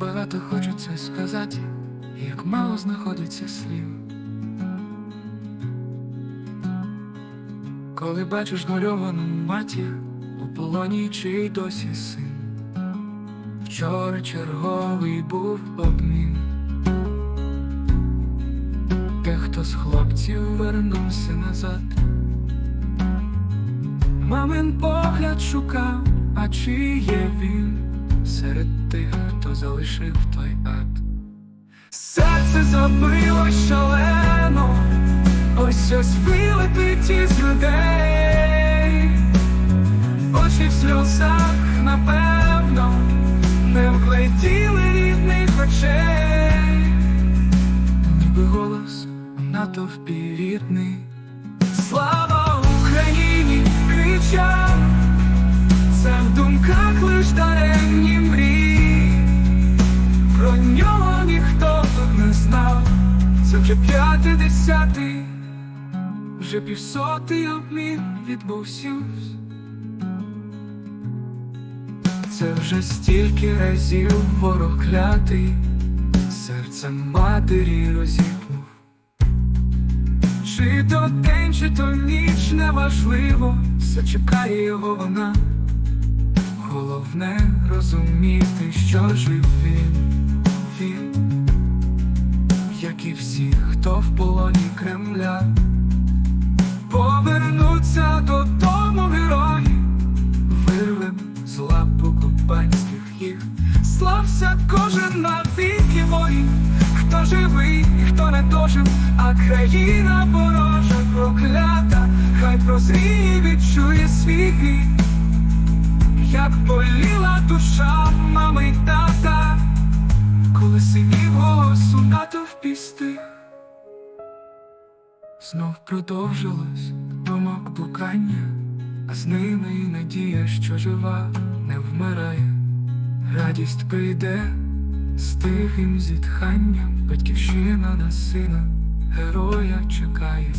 багато хочеться сказати, як мало знаходиться слів. Коли бачиш горьовану матір у полоні чий досі син. Вчора черговий був обмін. Дехто з хлопців вернувся назад. Мамин погляд шукав, а чи є він серед тих, хто залишив той ад. Серце забило шалено, ось ось вилетить із людей, очі в сльозах, напевно, не вгледіли рідних очей, вже п'ятидесятий, вже півсотий обмін відбувся. Це вже стільки разів ворог клятий, серце матері розіпнув. Чи то день, чи то ніч неважливо, все чекає його вона. Головне розуміти, що жив він, Кремля, повернуться додому герої, вирвем з лап окупантських їх. Слався кожен на віки воїн, хто живий і хто не дожив, а країна ворожа проклята, хай прозріє, відчує свій як боліла душа Знов продовжилось думок блукання, а з ними і надія, що жива, не вмирає. Радість прийде з тихим зітханням, батьківщина на сина, героя чекає.